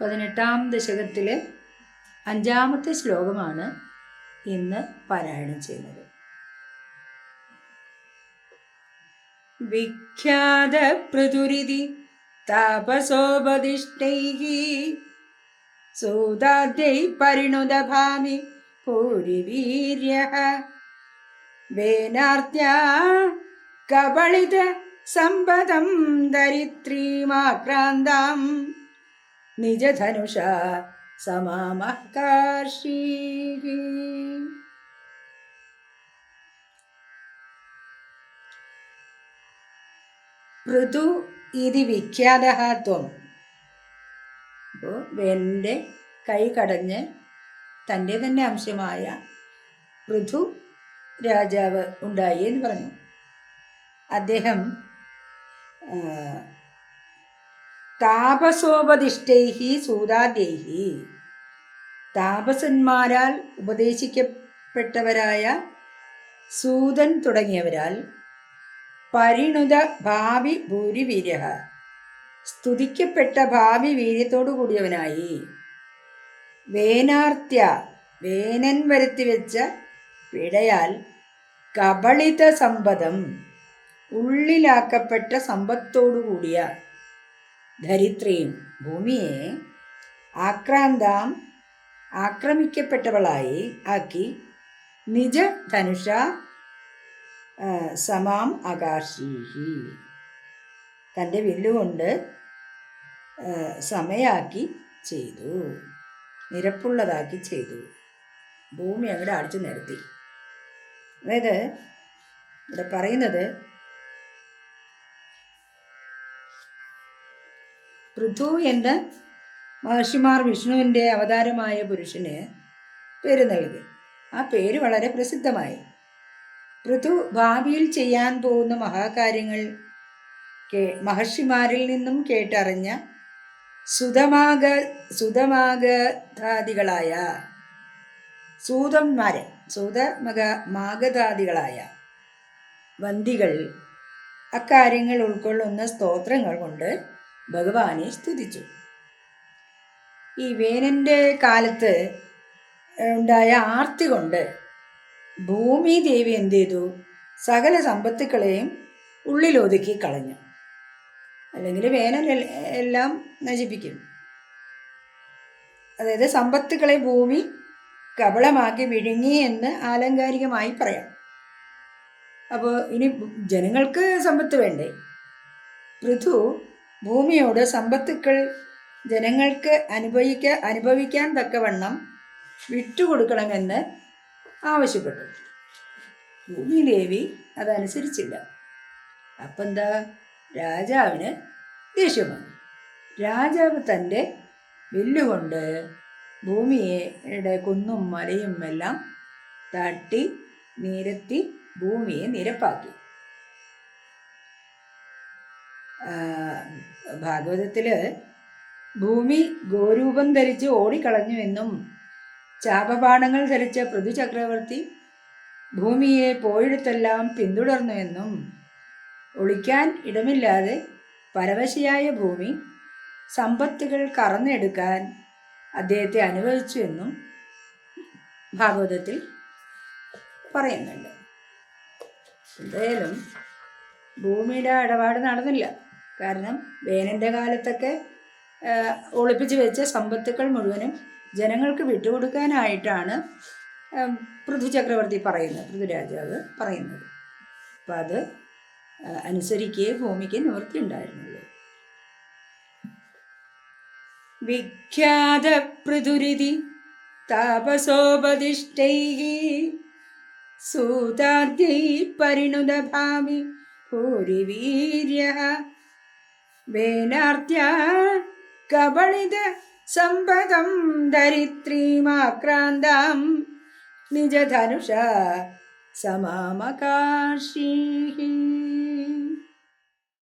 പതിനെട്ടാം ദശകത്തിലെ അഞ്ചാമത്തെ ശ്ലോകമാണ് ഇന്ന് പാരായണം ചെയ്യുന്നത്. വിഖ്യാത പൃഥുരിതി താപസോപദിഷ്ടൈः സൂതാദ്യൈ പരിണുദഭാമി പൂരിവീര്യ വേനാർത്യാ കബളിത സമ്പദം ദരിത്രീമാക്രാന്താം നിജധനുഷ സമാമഃ കാർഷീः ഋതു ഇതി വിഖ്യാത ത്വം. അപ്പോൾ വേനന്റെ കൈ കടഞ്ഞ് തന്റെ തന്നെ അംശമായ ഋതു രാജാവ് ഉണ്ടായി എന്ന് പറഞ്ഞു. അദ്ദേഹം താപസോപദിഷ്ടൈഹി സൂതാദ്യൈഹി താപസന്മാരാൽ ഉപദേശിക്കപ്പെട്ടവരായ സൂതൻ തുടങ്ങിയവരാൽ പരിണുത ഭാവി ഭൂരിവീര്യ സ്തുതിക്കപ്പെട്ട ഭാവി വീര്യത്തോടു കൂടിയവനായി. വേനാർത്യ വേനൻ വരുത്തി വെച്ച പിടയാൽ കബളിത സമ്പദം ഉള്ളിലാക്കപ്പെട്ട സമ്പത്തോടു കൂടിയ ധരിത്രിയും ഭൂമിയെ ആക്രാന്താം ആക്രമിക്കപ്പെട്ടവളായി ആക്കി. നിജ ധനുഷ സമാം ആകാശീഹി. തന്റെ വില്ലുകൊണ്ട് സമയാക്കി ചെയ്തു. നിരപ്പുള്ളതാക്കി ചെയ്തു. ഭൂമി അവിടെ അടിച്ചു നിരത്തി. അതായത് ഇവിടെ പറയുന്നത് പൃഥു എന്ന മഹർഷിമാർ വിഷ്ണുവിന്റെ അവതാരമായ പുരുഷന് പേര് നൽകി. ആ പേര് വളരെ പ്രസിദ്ധമായി. പൃഥു ഭാവിയിൽ ചെയ്യാൻ പോകുന്ന മഹാകാര്യങ്ങൾ കേ മഹർഷിമാരിൽ നിന്നും കേട്ടറിഞ്ഞ സുതമാക സുതമാഗധാദികളായ സൂതന്മാരെ സൂതമക മാഗധാദികളായ വന്തികൾ അക്കാര്യങ്ങൾ ഉൾക്കൊള്ളുന്ന സ്തോത്രങ്ങൾ കൊണ്ട് ഭഗവാനെ സ്തുതിച്ചു. ഈ വേനന്റെ കാലത്ത് ഉണ്ടായ ആർത്തി കൊണ്ട് ഭൂമി ദേവി എന്ത് ചെയ്തു? സകല സമ്പത്തുക്കളെയും ഉള്ളിലൊതുക്കി കളഞ്ഞു. അല്ലെങ്കിൽ വേനൽ എല്ലാം നശിപ്പിക്കും. അതായത് സമ്പത്തുക്കളെ ഭൂമി കപളമാക്കി വിഴുങ്ങി എന്ന് ആലങ്കാരികമായി പറയാം. അപ്പോൾ ഇനി ജനങ്ങൾക്ക് സമ്പത്ത് വേണ്ടേ? പൃഥു ഭൂമിയോട് സമ്പത്തുക്കൾ ജനങ്ങൾക്ക് അനുഭവിക്ക അനുഭവിക്കാൻ തക്കവണ്ണം വിട്ടുകൊടുക്കണമെന്ന് ആവശ്യപ്പെട്ടു. ഭൂമിദേവി അതനുസരിച്ചില്ല. അപ്പം എന്താ രാജാവിന് ദേഷ്യം വന്നു. രാജാവ് തന്റെ വില്ലുകൊണ്ട് ഭൂമിയുടെ കുന്നും മലയും എല്ലാം തട്ടി നിരത്തി ഭൂമിയെ നിരപ്പാക്കി. ആ, ഭാഗവതത്തിൽ ഭൂമി ഗോരൂപം ധരിച്ച് ഓടിക്കളഞ്ഞുവെന്നും ചാപപാണങ്ങൾ ധരിച്ച പൃഥു ചക്രവർത്തി ഭൂമിയെ പോയിടത്തെല്ലാം പിന്തുടർന്നുവെന്നും ഒളിക്കാൻ ഇടമില്ലാതെ പരവശിയായ ഭൂമി സമ്പത്തുകൾ കറന്നെടുക്കാൻ അദ്ദേഹത്തെ അനുവദിച്ചു എന്നും ഭാഗവതത്തിൽ പറയുന്നുണ്ട്. എന്തായാലും ഭൂമിയുടെ ഇടപാട് നടന്നില്ല. കാരണം വേനന്റെ കാലത്തൊക്കെ ഒളിപ്പിച്ച് വെച്ച സമ്പത്തുക്കൾ മുഴുവനും ജനങ്ങൾക്ക് വിട്ടുകൊടുക്കാനായിട്ടാണ് പൃഥ്വി പൃഥു ചക്രവർത്തി പറയുന്നത് പൃഥ്വിരാജാവ് പറയുന്നത്. അപ്പം അത് അനുസരിക്കേ ഭൂമിക്ക് നിവൃത്തി ഉണ്ടായിരുന്നുള്ളൂ. വിഖ്യാത പൃഥുരിതി താപസോപതിഷ്ഠൈ സൂതാദ്യൈ പരിണുതഭാവി ഭൂരിവീര്യः വേനാർത്യ കബളിത സമ്പദം ധരിത്രീമാക്രാന്താം നിജധനുഷ സമാമകാശീः